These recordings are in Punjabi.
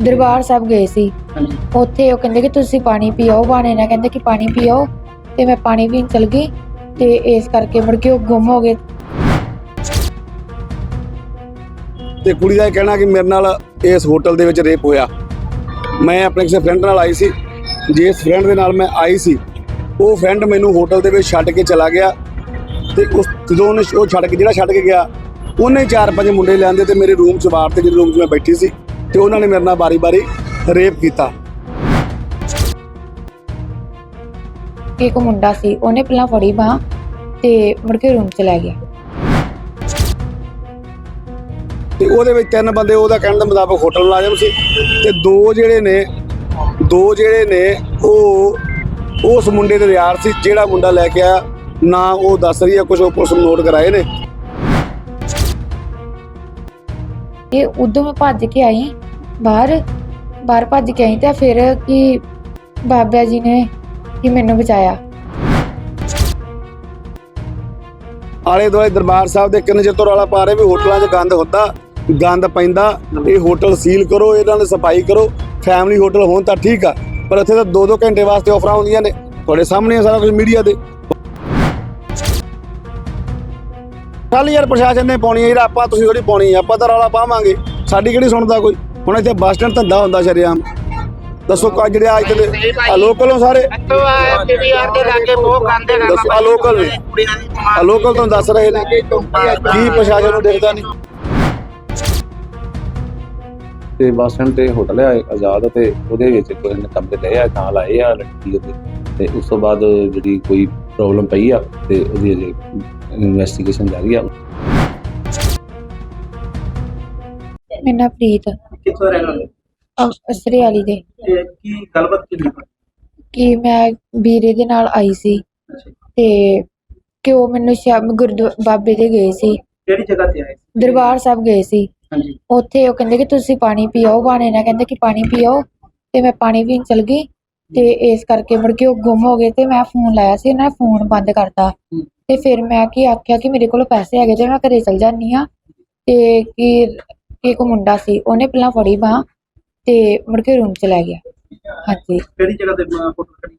ਦਰਬਾਰ ਸਾਹਿਬ ਗਏ ਸੀ। ਹਾਂਜੀ। ਉੱਥੇ ਉਹ ਕਹਿੰਦੇ ਕਿ ਤੁਸੀਂ ਪਾਣੀ ਪੀਓ ਬਾਣੇ ਨਾਲ ਕਹਿੰਦੇ ਕਿ ਪਾਣੀ ਪੀਓ। ਤੇ ਮੈਂ ਪਾਣੀ ਪੀਣ ਚਲ ਗਈ ਤੇ ਇਸ ਕਰਕੇ ਮੁੜ ਕੇ ਉਹ ਗੁੰਮ ਹੋ ਗਏ। ਤੇ ਕੁੜੀ ਦਾ ਇਹ ਕਹਿਣਾ ਕਿ ਮੇਰੇ ਨਾਲ ਇਸ ਹੋਟਲ ਦੇ ਵਿੱਚ ਰੇਪ ਹੋਇਆ। ਮੈਂ ਆਪਣੇ ਕਿਸੇ ਫਰੈਂਡ ਨਾਲ ਆਈ ਸੀ। ਜਿਸ ਫਰੈਂਡ ਦੇ ਨਾਲ ਮੈਂ ਆਈ ਸੀ ਉਹ ਫਰੈਂਡ ਮੈਨੂੰ ਹੋਟਲ ਦੇ ਵਿੱਚ ਛੱਡ ਕੇ ਚਲਾ ਗਿਆ ਤੇ ਉਸ ਜਦੋਂ ਉਹਨੇ ਉਹ ਛੱਡ ਕੇ ਜਿਹੜਾ ਛੱਡ ਕੇ ਗਿਆ ਉਹਨੇ ਚਾਰ ਪੰਜ ਮੁੰਡੇ ਲਿਆਂਦੇ ਤੇ ਮੇਰੇ ਰੂਮ 'ਚ ਵਾਰ ਤੇ ਜਿਹੜੇ ਰੂਮ 'ਚ ਮੈਂ ਬੈਠੀ ਸੀ। ਤੇ ਉਹਨਾਂ ਨੇ ਮੇਰੇ ਨਾਲ ਬਾਰੀ-ਬਾਰੀ ਰੇਪ ਕੀਤਾ। ਇੱਕ ਮੁੰਡਾ ਸੀ ਉਹਨੇ ਪਹਿਲਾਂ ਫੜੀ ਬਾਂਹ ਤੇ ਮੁੜ ਕੇ ਰੂਮ ਚ ਲੈ ਗਿਆ। ਤੇ ਉਹਦੇ ਵਿੱਚ ਤਿੰਨ ਬੰਦੇ ਉਹਦਾ ਕਹਿਣ ਦੇ ਮੁਤਾਬਕ ਹੋਟਲ ਮੁਲਾਜ਼ਮ ਸੀ ਤੇ ਦੋ ਜਿਹੜੇ ਨੇ ਦੋ ਜਿਹੜੇ ਨੇ ਉਹ ਉਸ ਮੁੰਡੇ ਦੇ ਯਾਰ ਸੀ ਜਿਹੜਾ ਮੁੰਡਾ ਲੈ ਕੇ ਆਇਆ। ਨਾ ਉਹ ਦੱਸ ਰਹੀ ਹੈ ਕੁਝ ਉਹ ਪੁਲਿਸ ਨੂੰ ਨੋਟ ਕਰਾਏ ਨੇ। ਤੇ ਉਦੋਂ ਮੈਂ ਭੱਜ ਕੇ ਆਈ ਬਾਹਰ ਬਾਹਰ ਭੱਜ ਕੇ ਆਈ ਤੇ ਫਿਰ ਕਿ ਬਾਬਾ ਜੀ ਨੇ ਕਿ ਮੈਨੂੰ ਬਚਾਇਆ। ਆਲੇ ਦੁਆਲੇ ਦਰਬਾਰ ਸਾਹਿਬ ਦੇ ਕਿੰਨੇ ਚਿਰ ਤੋਂ ਰੌਲਾ ਪਾ ਰਹੇ ਵੀ ਹੋਟਲਾਂ 'ਚ ਗੰਦ ਹੁੰਦਾ, ਗੰਦ ਪੈਂਦਾ, ਇਹ ਹੋਟਲ ਸੀਲ ਕਰੋ, ਇਹਨਾਂ ਦੀ ਸਫ਼ਾਈ ਕਰੋ ਫੈਮਿਲੀ ਹੋਟਲ ਹੋਣ ਤਾਂ ਠੀਕ ਆ, ਪਰ ਇੱਥੇ ਤਾਂ 2-2 ਘੰਟੇ ਵਾਸਤੇ ਆਫਰਾਂ ਹੁੰਦੀਆਂ ਨੇ, ਤੁਹਾਡੇ ਸਾਹਮਣੇ ਆ ਸਾਰਾ ਕੁਝ ਮੀਡੀਆ ਦੇ। ਕੱਲ ਯਾਰ, ਪ੍ਰਸ਼ਾਸਨ ਨੇ ਪਾਉਣੀ ਹੈ ਯਾਰ ਆਪਾਂ, ਤੁਸੀਂ ਥੋੜੀ ਪਾਉਣੀ ਆਪਾਂ ਤਾਂ ਰੌਲਾ ਪਾਵਾਂਗੇ, ਸਾਡੀ ਕਿਹੜੀ ਸੁਣਦਾ ਕੋਈ? ਹੁਣ ਇੱਥੇ ਬੱਸ ਸਟੈਂਡ ਧੰਦਾ ਹੁੰਦਾ ਸ਼ਰੇਆਮ। ਦੱਸੋ ਕਾ ਜਿਹੜੇ ਅੱਜ ਦੇ ਆ ਲੋਕਲ ਹੋ ਸਾਰੇ? ਆ ਪੀਵੀਆਰ ਦੇ ਲਾਗੇ ਬਹੁਤ ਗੰਦੇ ਦੱਸੋ ਆ ਲੋਕਲ ਨੇ ਆ ਲੋਕਲ ਤੋਂ ਦੱਸ ਰਹੇ ਨੇ। ਕੀ ਪ੍ਰਸ਼ਾਸਨ ਨੂੰ ਦੇਖਦਾ ਨਹੀਂ? ਤੇ ਬੱਸ ਸਟੈਂਡ ਤੇ ਹੋਟਲ ਹੈ ਆਜ਼ਾਦ ਤੇ ਉਹਦੇ ਵਿੱਚ ਕੋਈ ਨੇ ਕਮਰੇ ਲਏ ਆ ਤਾਂ ਲਾਏ ਆ ਲੜਕੀ ਉਹਦੇ। ਤੇ ਉਸ ਤੋਂ ਬਾਅਦ ਜਿਹੜੀ ਕੋਈ ਪ੍ਰੋਬਲਮ ਪਈ ਆ ਤੇ ਉਹਦੀ ਅਜੇ ਇਨਵੈਸਟੀਗੇਸ਼ਨ ਜਾਰੀ ਆ। ਮੇਰਾ ਨਾਂ ਪ੍ਰੀਤ ਕਿੱਥੋਂ ਰਹਿਣ ਵਾਲੇ? ਅਸਰੇ ਵਾਲੀ ਦੇ। ਤੇ ਕੀ ਗੱਲਬਾਤ ਕੀ ਹੋਈ? ਕਿ ਮੈਂ ਵੀਰੇ ਦੇ ਨਾਲ ਆਈ ਸੀ ਤੇ ਕਿ ਉਹ ਮੈਨੂੰ ਸ਼ਾਮ ਗੁਰਦੁਆ ਬਾਬੇ ਦੇ ਗਏ ਸੀ। ਕਿਹੜੀ ਜਗ੍ਹਾ ਤੇ ਆਏ ਦਰਬਾਰ ਸਾਹਿਬ ਗਏ ਸੀ। ਹਾਂਜੀ। ਉੱਥੇ ਉਹ ਕਹਿੰਦੇ ਕਿ ਤੁਸੀਂ ਪਾਣੀ ਪੀਓ ਬਾਣੇ ਨਾਲ ਕਹਿੰਦੇ ਕਿ ਪਾਣੀ ਪੀਓ। ਤੇ ਮੈਂ ਪਾਣੀ ਪੀਣ ਚਲ ਗਈ ਤੇ ਇਸ ਕਰਕੇ ਮੁੜ ਕੇ ਉਹ ਗੁੰਮ ਹੋ ਗਏ ਤੇ ਮੈਂ ਫੋਨ ਲਾਇਆ ਸੀ ਉਹਨਾਂ ਨੇ ਫੋਨ ਬੰਦ ਕਰਤਾ। ਤੇ ਫਿਰ ਮੈਂ ਕੀ ਆਖਿਆ ਕਿ ਮੇਰੇ ਕੋਲ ਪੈਸੇ ਹੈਗੇ ਤੇ ਮੈਂ ਘਰੇ ਚਲ ਜਾਂਦੀ ਆ ਤੇ ਕਿ ਕਿ ਇੱਕ ਮੁੰਡਾ ਸੀ ਉਹਨੇ ਪਹਿਲਾਂ ਫੜੀ ਬਾਂਹ ਤੇ ਮੁੜ ਕੇ ਰੂਮ ਚ ਲੈ ਗਿਆ। ਹਾਂਜੀ। ਕਿਹੜੀ ਜਗ੍ਹਾ ਤੇ ਫੋਟੋ ਖੜੀ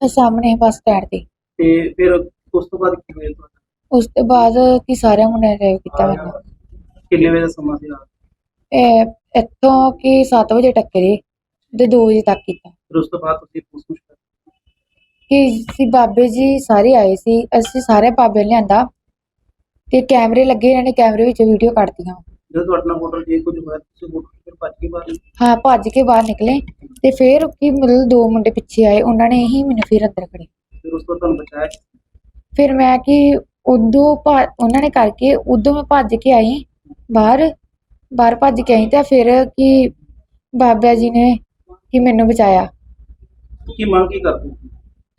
ਤੇ ਸਾਹਮਣੇ ਬੱਸ ਸਟੈਂਡ ਤੇ। ਤੇ ਫਿਰ ਉਸ ਤੋਂ ਬਾਅਦ ਕੀ ਹੋਇਆ ਤੁਹਾਡਾ? ਉਸ ਤੋਂ ਬਾਅਦ ਕਿ ਸਾਰਿਆਂ ਮੁੰਡਿਆਂ ਨੇ ਰੇਪ ਕੀਤਾ ਮੈਨੂੰ। ਕਿੰਨੇ ਵਜੇ ਦਾ ਸਮਾਂ ਸੀ ਰਾਤ? ਇਹ ਇੱਥੋਂ ਕਿ 7 ਵਜੇ ਟੱਕਰੇ ਤੇ 2 ਵਜੇ ਤੱਕ ਕੀਤਾ। ਫਿਰ ਉਸ ਤੋਂ ਬਾਅਦ ਤੁਸੀਂ ਪੁੱਛ ਪੁੱਛ ਕਿ ਸੀ ਬਾਬੇ ਜੀ ਸਾਰੇ ਆਏ ਸੀ ਅਸੀਂ ਸਾਰੇ ਬਾਬੇ ਨੇ ਲਿਆਂਦਾ ਤੇ ਕੈਮਰੇ ਲੱਗੇ ਇਹਨਾਂ ਨੇ ਕੈਮਰੇ ਵਿੱਚ ਵੀਡੀਓ ਕੱਢਤੀਆਂ। ਜਦੋਂ ਤੁਹਾਡੇ ਨਾਲ ਹੋਟਲ ਜੇ ਕੁਝ ਹੋਇਆ ਤੁਸੀਂ ਹੋਟਲ ਫਿਰ ਭੱਜ ਕੇ ਬਾਹਰ ਨਿਕਲੇ। ਹਾਂ ਭੱਜ ਕੇ ਬਾਹਰ ਨਿਕਲੇ ਤੇ ਫਿਰ ਕਿ ਮਤਲਬ ਦੋ ਮੁੰਡੇ ਪਿੱਛੇ ਆਏ ਉਹਨਾਂ ਨੇ ਹੀ ਮੈਨੂੰ ਫਿਰ ਅੰਦਰ ਖੜੇ ਫਿਰ ਉਸ ਤੋਂ ਤੁਹਾਨੂੰ ਬਚਾਇਆ? ਫਿਰ ਮੈਂ ਕਿ ਉਦੋਂ ਭਾ- ਉਹਨਾਂ ਨੇ ਕਰਕੇ ਉਦੋਂ ਮੈਂ ਭੱਜ ਕੇ ਆਈ ਬਾਹਰ ਬਾਹਰ ਭੱਜ ਕੇ ਆਈ ਤੇ ਫਿਰ ਕਿ ਬਾਬਾ ਜੀ ਨੇ ਕਿ ਮੈਨੂੰ ਬਚਾਇਆ। ਕੀ ਮੰਗ ਕੀ ਕਰਦੇ? ਹੋ?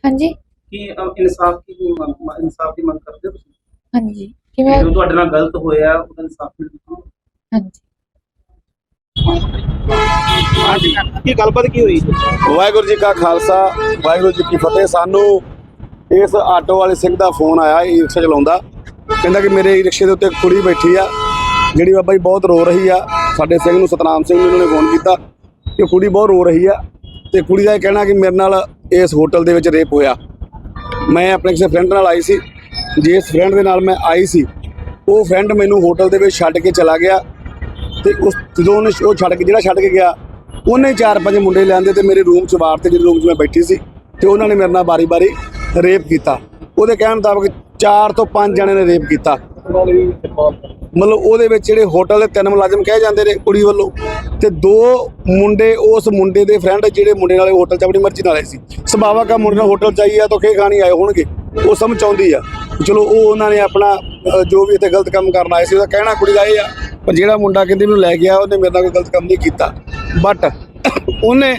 ਹਾਂਜੀ। ਕੀ ਇਨਸਾਫ ਕੀ ਮੰਗ ਇਨਸਾਫ ਦੀ ਮੰਗ ਕਰਦੇ ਹੋ ਤੁਸੀਂ? ਹਾਂਜੀ ਕਿ ਮੈਂ ਜੋ ਤੁਹਾਡੇ ਨਾਲ ਗਲਤ ਹੋਇਆ ਉਹਦਾ ਇਨਸਾਫ ਮਿਲਦਾ ਹਾਂਜੀ ਕੀ ਗੱਲਬਾਤ ਕੀ ਹੋਈ? ਵਾਹਿਗੁਰੂ ਜੀ ਕਾ ਖਾਲਸਾ ਵਾਹਿਗੁਰੂ ਜੀ ਕੀ ਫਤਿਹ। ਸਾਨੂੰ ਇਸ ਆਟੋ ਵਾਲੇ ਸਿੰਘ ਦਾ ਫੋਨ ਆਇਆ ਇਹ ਰਿਕਸ਼ਾ ਚਲਾਉਂਦਾ। ਕਹਿੰਦਾ ਕਿ ਮੇਰੇ ਰਿਕਸ਼ੇ ਦੇ ਉੱਤੇ ਕੁੜੀ ਬੈਠੀ ਆ ਜਿਹੜੀ ਬਾਬਾ ਜੀ ਬਹੁਤ ਰੋ ਰਹੀ ਆ। ਸਾਡੇ ਸਿੰਘ ਨੂੰ ਸਤਨਾਮ ਸਿੰਘ ਨੂੰ ਨੇ ਫੋਨ ਕੀਤਾ ਕਿ ਕੁੜੀ ਬਹੁਤ ਰੋ ਰਹੀ ਆ ਤੇ ਕੁੜੀ ਦਾ ਇਹ ਕਹਿਣਾ ਕਿ ਮੇਰੇ ਨਾਲ ਇਸ ਹੋਟਲ ਦੇ ਵਿੱਚ ਰੇਪ ਹੋਇਆ। ਮੈਂ ਆਪਣੇ ਕਿਸੇ ਫਰੈਂਡ ਨਾਲ ਆਈ ਸੀ। ਜਿਸ ਫਰੈਂਡ ਦੇ ਨਾਲ ਮੈਂ ਆਈ ਸੀ ਉਹ ਫਰੈਂਡ ਮੈਨੂੰ ਹੋਟਲ ਦੇ ਵਿੱਚ ਛੱਡ ਕੇ ਚਲਾ ਗਿਆ ਤੇ ਉਸ ਜਦੋਂ ਉਹ ਛੱਡ ਕੇ ਜਿਹੜਾ ਛੱਡ ਕੇ ਗਿਆ ਉਹਨੇ ਚਾਰ ਪੰਜ ਮੁੰਡੇ ਲਿਆਂਦੇ ਤੇ ਮੇਰੇ ਰੂਮ 'ਚ ਵਾਰ ਤੇ ਜਿਹੜੇ ਰੂਮ 'ਚ ਮੈਂ ਬੈਠੀ ਸੀ ਤੇ ਉਹਨਾਂ ਨੇ ਮੇਰੇ ਨਾਲ ਬਾਰੀ-ਬਾਰੀ ਰੇਪ ਕੀਤਾ। ਉਹਦੇ ਕਹਿਣ ਮੁਤਾਬਕ ਚਾਰ ਤੋਂ ਪੰਜ ਜਣੇ ਨੇ ਰੇਪ ਕੀਤਾ। ਮਤਲਬ ਉਹਦੇ ਵਿੱਚ ਜਿਹੜੇ ਹੋਟਲ ਦੇ ਤਿੰਨ ਮੁਲਾਜ਼ਮ ਕਹੇ ਜਾਂਦੇ ਨੇ ਕੁੜੀ ਵੱਲੋਂ ਤੇ ਦੋ ਮੁੰਡੇ ਉਸ ਮੁੰਡੇ ਦੇ ਫਰੈਂਡ ਜਿਹੜੇ ਮੁੰਡੇ ਨਾਲੇ ਹੋਟਲ 'ਚ ਆਪਣੀ ਮਰਜ਼ੀ ਨਾਲ ਆਏ ਸੀ। ਸੁਭਾਵਕ ਆ ਮੁੰਡੇ ਨਾਲ ਹੋਟਲ 'ਚ ਆਈ ਆ ਤਾਂ ਖੇ ਖਾਣੀ ਆਏ ਹੋਣਗੇ। ਉਹ ਸਮਝ ਆਉਂਦੀ ਆ। ਚਲੋ ਉਹ ਉਹਨਾਂ ਨੇ ਆਪਣਾ ਜੋ ਵੀ ਇੱਥੇ ਗਲਤ ਕੰਮ ਕਰਨ ਆਏ ਸੀ ਉਹਦਾ ਕਹਿਣਾ ਕੁੜੀ ਦਾ ਇਹ ਆ। ਪਰ ਜਿਹੜਾ ਮੁੰਡਾ ਕਹਿੰਦੀ ਮੈਨੂੰ ਲੈ ਗਿਆ, ਉਹਨੇ ਮੇਰੇ ਨਾਲ ਕੋਈ ਗਲਤ ਕੰਮ ਨਹੀਂ ਕੀਤਾ। ਬਟ ਉਹਨੇ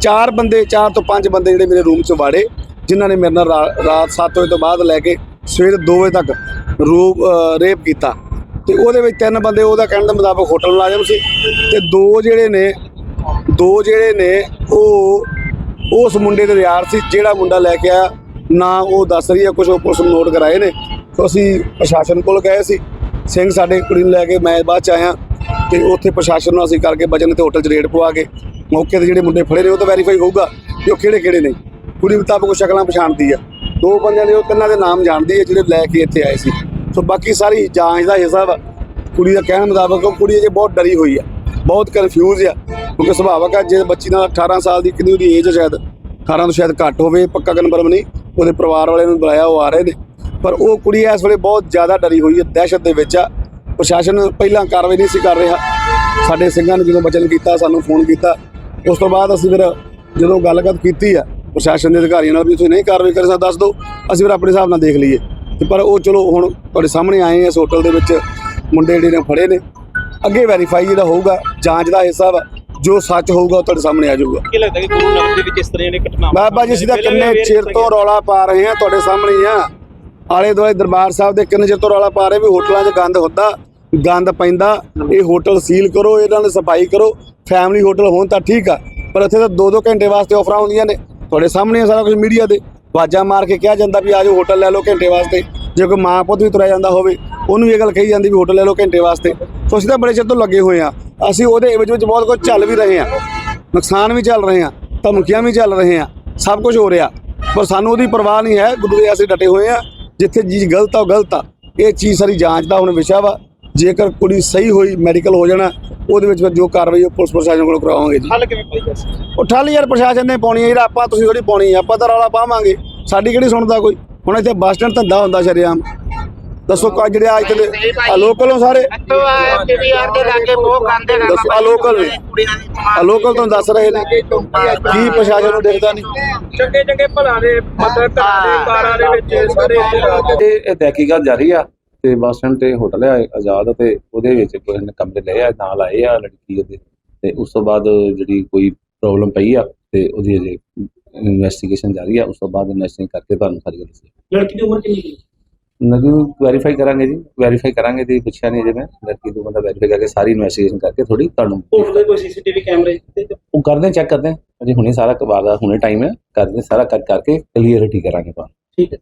ਚਾਰ ਬੰਦੇ, ਚਾਰ ਤੋਂ ਪੰਜ ਬੰਦੇ ਜਿਹੜੇ ਮੇਰੇ ਰੂਮ 'ਚ ਵਾੜੇ, ਜਿਨ੍ਹਾਂ ਨੇ ਮੇਰੇ ਨਾਲ ਰਾਤ 7 ਵਜੇ ਤੋਂ ਬਾਅਦ ਲੈ ਕੇ ਸਵੇਰ 2 ਵਜੇ ਤੱਕ ਰੂਪ ਰੇਪ ਕੀਤਾ। ਤੇ ਉਹਦੇ ਵਿੱਚ ਤਿੰਨ ਬੰਦੇ ਉਹਦਾ ਕਹਿਣ ਦੇ ਮੁਤਾਬਕ ਹੋਟਲ ਮੁਲਾਜ਼ਮ ਸੀ। ਤੇ ਦੋ ਜਿਹੜੇ ਨੇ, ਦੋ ਜਿਹੜੇ ਨੇ, ਉਹ, ਉਸ ਮੁੰਡੇ ਦੇ ਯਾਰ ਸੀ, ਜਿਹੜਾ ਮੁੰਡਾ ਲੈ ਕੇ ਆਇਆ। ਨਾ ਉਹ ਦੱਸ ਰਹੀ ਹੈ ਕੁਝ ਉਹ ਪੁਲਿਸ ਨੂੰ ਨੋਟ ਕਰਾਏ ਨੇ। ਤਾਂ ਅਸੀਂ ਪ੍ਰਸ਼ਾਸਨ ਕੋਲ ਗਏ ਸੀ। ਸਿੰਘ, ਸਾਡੇ ਕੁੜੀ ਨੂੰ ਲੈ ਕੇ ਮੈਂ ਬਾਅਦ ਚ ਆਇਆ। ਤੇ ਉੱਥੇ ਪ੍ਰਸ਼ਾਸਨ ਨੂੰ ਅਸੀਂ ਕਰਕੇ ਬਚਨ ਤੇ ਹੋਟਲ 'ਚ ਰੇਡ ਪਵਾ ਕੇ ਮੌਕੇ ਤੇ ਜਿਹੜੇ ਮੁੰਡੇ ਫੜੇ ਨੇ ਉਹ ਤਾਂ ਵੈਰੀਫਾਈ ਹੋਊਗਾ ਕਿ ਉਹ ਕਿਹੜੇ ਕਿਹੜੇ ਨੇ। ਕੁੜੀ ਮੁਤਾਬਕ ਉਹ ਸ਼ਕਲਾਂ ਪਛਾਣਦੀ ਆ। ਦੋ ਬੰਦਿਆਂ ਦੇ ਉਹ ਤਿੰਨਾਂ ਦੇ ਨਾਮ ਜਾਣਦੀ ਹੈ ਜਿਹੜੇ ਲੈ ਕੇ ਇੱਥੇ ਆਏ ਸੀ। ਸੋ ਬਾਕੀ ਸਾਰੀ ਜਾਂਚ ਦਾ ਹਿੱਸਾ ਵਾ ਕੁੜੀ ਦਾ ਕਹਿਣ ਮੁਤਾਬਕ ਉਹ ਕੁੜੀ ਅਜੇ ਬਹੁਤ ਡਰੀ ਹੋਈ ਆ। ਬਹੁਤ ਕਨਫਿਊਜ਼ ਆ। ਕਿਉਂਕਿ ਸੁਭਾਵਕ ਆ ਜੇ ਬੱਚੀ ਨਾਲ 18 ਸਾਲ ਦੀ ਕਿੰਨੀ ਉਹਦੀ ਏਜ ਸ਼ਾਇਦ 18 ਤੋਂ ਸ਼ਾਇਦ ਘੱਟ ਹੋਵੇ, ਪੱਕਾ ਕਨਫਰਮ ਨਹੀਂ, ਉਹਦੇ ਪਰਿਵਾਰ ਵਾਲਿਆਂ ਨੂੰ ਬੁਲਾਇਆ, ਉਹ ਆ ਰਹੇ ਨੇ। ਪਰ ਉਹ ਕੁੜੀ ਇਸ ਵੇਲੇ ਬਹੁਤ ਜ਼ਿਆਦਾ ਡਰੀ ਹੋਈ ਹੈ ਦਹਿਸ਼ਤ ਦੇ ਵਿੱਚ ਆ। ਪ੍ਰਸ਼ਾਸਨ ਪਹਿਲਾਂ ਕਾਰਵਾਈ ਨਹੀਂ ਸੀ ਕਰ ਰਿਹਾ। ਸਾਡੇ ਸਿੰਘਾਂ ਨੇ ਜਦੋਂ ਬਚਨ ਕੀਤਾ ਸਾਨੂੰ ਫੋਨ ਕੀਤਾ ਉਸ ਤੋਂ ਬਾਅਦ ਅਸੀਂ ਫਿਰ ਜਦੋਂ ਗੱਲਬਾਤ ਕੀਤੀ ਆ ਪ੍ਰਸ਼ਾਸਨ ਦੇ ਅਧਿਕਾਰੀਆਂ ਨਾਲ ਵੀ ਤੁਸੀਂ ਨਹੀਂ ਕਾਰਵਾਈ ਕਰ ਸਕਦੇ ਦੱਸ ਦਿਓ ਅਸੀਂ ਫਿਰ ਆਪਣੇ ਹਿਸਾਬ ਨਾਲ ਦੇਖ ਲਈਏ। ਤੇ ਪਰ ਉਹ ਚਲੋ ਹੁਣ ਤੁਹਾਡੇ ਸਾਹਮਣੇ ਆਏ ਆ ਇਸ ਹੋਟਲ ਦੇ ਵਿੱਚ ਮੁੰਡੇ ਜਿਹੜੇ ਨੇ ਫੜੇ ਨੇ। ਅੱਗੇ ਵੈਰੀਫਾਈ ਜਿਹੜਾ ਹੋਊਗਾ ਜਾਂਚ ਦਾ ਹਿੱਸਾ ਵਾ ਜੋ ਸੱਚ ਹੋਊਗਾ ਉਹ ਤੁਹਾਡੇ ਸਾਹਮਣੇ ਆ ਜਾਊਗਾ। ਕੀ ਲੱਗਦਾ ਕਿ ਗੁਰੂ ਨਗਰ ਦੇ ਵਿੱਚ ਇਸ ਤਰ੍ਹਾਂ ਦੀਆਂ ਘਟਨਾਵਾਂ? ਬਾਬਾ ਜੀ ਅਸੀਂ ਤਾਂ ਕਿੰਨੇ ਚਿਰ ਤੋਂ ਰੌਲਾ ਪਾ ਰਹੇ ਹਾਂ ਤੁਹਾਡੇ ਸਾਹਮਣੇ ਆ। ਆਲੇ ਦੁਆਲੇ ਦਰਬਾਰ ਸਾਹਿਬ ਦੇ ਕਿੰਨੇ ਚਿਰ ਤੋਂ ਰੌਲਾ ਪਾ ਰਹੇ ਵੀ ਹੋਟਲਾਂ 'ਚ ਗੰਦ ਹੁੰਦਾ ਗੰਦ ਪੈਂਦਾ, ਇਹ ਹੋਟਲ ਸੀਲ ਕਰੋ, ਇਹਨਾਂ ਨੇ ਸਫ਼ਾਈ ਕਰੋ ਫੈਮਿਲੀ ਹੋਟਲ ਹੋਣ ਤਾਂ ਠੀਕ ਆ, ਪਰ ਇੱਥੇ ਤਾਂ 2-2 ਘੰਟੇ ਵਾਸਤੇ ਆਫਰਾਂ ਹੁੰਦੀਆਂ ਨੇ। ਤੁਹਾਡੇ ਸਾਹਮਣੇ ਆ ਸਾਰਾ ਕੁਝ ਮੀਡੀਆ ਦੇ। ਵਾਜਾ ਮਾਰ ਕੇ ਕਿਹਾ ਜਾਂਦਾ ਵੀ ਆਜੋ ਹੋਟਲ ਲੈ ਲਓ ਘੰਟੇ ਵਾਸਤੇ। ਜੇ ਕੋਈ ਮਾਂ ਪੁੱਤ ਵੀ ਤੁਰਿਆ ਜਾਂਦਾ ਹੋਵੇ, ਉਹਨੂੰ ਵੀ ਇਹ ਗੱਲ ਕਹੀ ਜਾਂਦੀ ਵੀ ਹੋਟਲ ਲੈ ਲਓ ਘੰਟੇ ਵਾਸਤੇ। ਸੋ ਅਸੀਂ ਤਾਂ ਬੜੇ ਚਿਰ ਤੋਂ ਲੱਗੇ ਹੋਏ ਆ। ਅਸੀਂ ਉਹਦੇ ਵਿੱਚ ਵਿੱਚ ਬਹੁਤ ਕੁਝ ਚੱਲ ਵੀ ਰਹੇ ਆ। ਨੁਕਸਾਨ ਵੀ ਚੱਲ ਰਹੇ ਆ, ਧਮਕੀਆਂ ਵੀ ਚੱਲ ਰਹੇ ਆ, ਸਭ ਕੁਝ ਹੋ ਰਿਹਾ। ਪਰ ਸਾਨੂੰ ਉਹਦੀ ਪਰਵਾਹ ਨਹੀਂ ਹੈ ਗੁਰੂ ਦੇ ਅਸੀਂ ਡਟੇ ਹੋਏ ਆ। ਜਿੱਥੇ ਚੀਜ਼ ਗਲਤ ਆ, ਉਹ ਗਲਤ ਆ। ਇਹ ਚੀਜ਼ ਸਾਰੀ ਜਾਂਚ ਦਾ ਹੁਣ ਵਿਸ਼ਾ ਵਾ। ਜੇਕਰ ਕੁੜੀ ਸਹੀ ਹੋਈ ਮੈਡੀਕਲ ਹੋ ਜਾਣਾ ਉਹਦੇ ਵਿੱਚ ਫਿਰ ਜੋ ਕਾਰਵਾਈ ਉਹ ਪੁਲਿਸ ਪ੍ਰਸ਼ਾਸਨ ਕੋਲ ਕਰਾਵਾਂਗੇ ਜੀ। ਹੱਲ ਕਿਵੇਂ ਪਾਈ ਉਹ ਠੱਲ ਯਾਰ ਪ੍ਰਸ਼ਾਸਨ ਨੇ ਪਾਉਣੀ ਹੈ ਜਿਹੜਾ ਆਪਾਂ ਤੁਸੀਂ ਥੋੜੀ ਪਾਉਣੀ ਹੈ ਆਪਾਂ ਤਾਂ ਰੌਲਾ ਪਾਵਾਂਗੇ। ਸਾਡੀ ਕਿਹੜੀ ਸੁਣਦਾ ਕੋਈ? ਹੁਣ ਇੱਥੇ ਬੱਸ ਸਟੈਂਡ ਧੰਦਾ ਹੁੰਦਾ ਸ਼ਰੇਆਮ। ਦੱਸੋ ਕਾ ਜਿਹੜੇ ਇੱਥੇ ਦੇ ਆ ਲੋਕਲ ਹੋ ਸਾਰੇ? ਪੀਵੀਆਰ ਦੇ ਲਾਗੇ ਬਹੁਤ ਗੰਦੇ ਦੱਸੋ ਆ ਲੋਕਲ ਨੇ? ਆ ਲੋਕਲ ਤੁਹਾਨੂੰ ਦੱਸ ਰਹੇ ਨੇ। ਕੀ ਪ੍ਰਸ਼ਾਸਨ ਨੂੰ ਦੇਖਦਾ ਨਹੀਂ? ਚੰਗੇ ਚੰਗੇ ਭਲਾ ਦੇ ਮਤਲਬ ਘਰਾਂ ਦੇ ਕਾਰਾਂ ਦੇ ਵਿੱਚ ਸਾਰੇ ਇਹ ਤਹਿਕੀਕਾਤ ਜਾਰੀ ਆ। ਤੇ ਬੱਸ ਸਟੈਂਡ ਤੇ ਹੋਟਲ ਆ ਆਜ਼ਾਦ ਤੇ ਉਹਦੇ ਵਿੱਚ ਕਿਸੇ ਨੇ ਕਮਰੇ ਲਏ ਆ ਨਾਲ ਆਏ ਆ ਲੜਕੀ ਉਹਦੇ। ਤੇ ਉਸ ਤੋਂ ਬਾਅਦ ਜਿਹੜੀ ਕੋਈ ਪ੍ਰੋਬਲਮ ਪਈ ਆ ਤੇ ਉਹਦੀ ਅਜੇ ਇਨਵੈਸਟੀਗੇਸ਼ਨ ਜਾਰੀ ਆ ਉਸ ਤੋਂ ਬਾਅਦ ਇਨਵੈਸਟਿਗੇਸ਼ਨ ਕਰਕੇ ਤੁਹਾਨੂੰ ਸਾਰੀ ਗੱਲ ਦੱਸਾਂਗੇ ਲੜਕੀ ਦੀ ਉਮਰ ਕਿੰਨੀ ਹੈ ਨਗੂ ਵੈਰੀਫਾਈ ਕਰਾਂਗੇ ਜੀ। ਵੈਰੀਫਾਈ ਕਰਾਂਗੇ ਤੇ ਪੁੱਛਿਆ ਨਹੀਂ ਜੇ ਮੈਂ। ਲੜਕੀ ਤੋਂ ਬੰਦਾ ਵੈਰੀਫਾਈ ਕਰਕੇ ਸਾਰੀ ਇਨਵੈਸਟੀਗੇਸ਼ਨ ਕਰਕੇ ਥੋੜੀ ਤੁਹਾਨੂੰ ਹੋਟਲ ਦੇ ਕੋਈ ਸੀਸੀਟੀਵੀ ਕੈਮਰੇ ਤੇ ਉਹ ਕਰਦੇ ਚੈੱਕ ਕਰਦੇ ਹਾਂ। ਅਜੇ ਹੁਣੇ ਸਾਰਾ ਕਬਾਰ ਦਾ ਹੁਣੇ ਟਾਈਮ ਹੈ। ਕਰਦੇ ਹਾਂ, ਸਾਰਾ ਕਰ ਕਰਕੇ ਕਲੀਅਰਿਟੀ ਕਰਾਂਗੇ ਤੁਹਾਨੂੰ ਠੀਕ ਹੈ।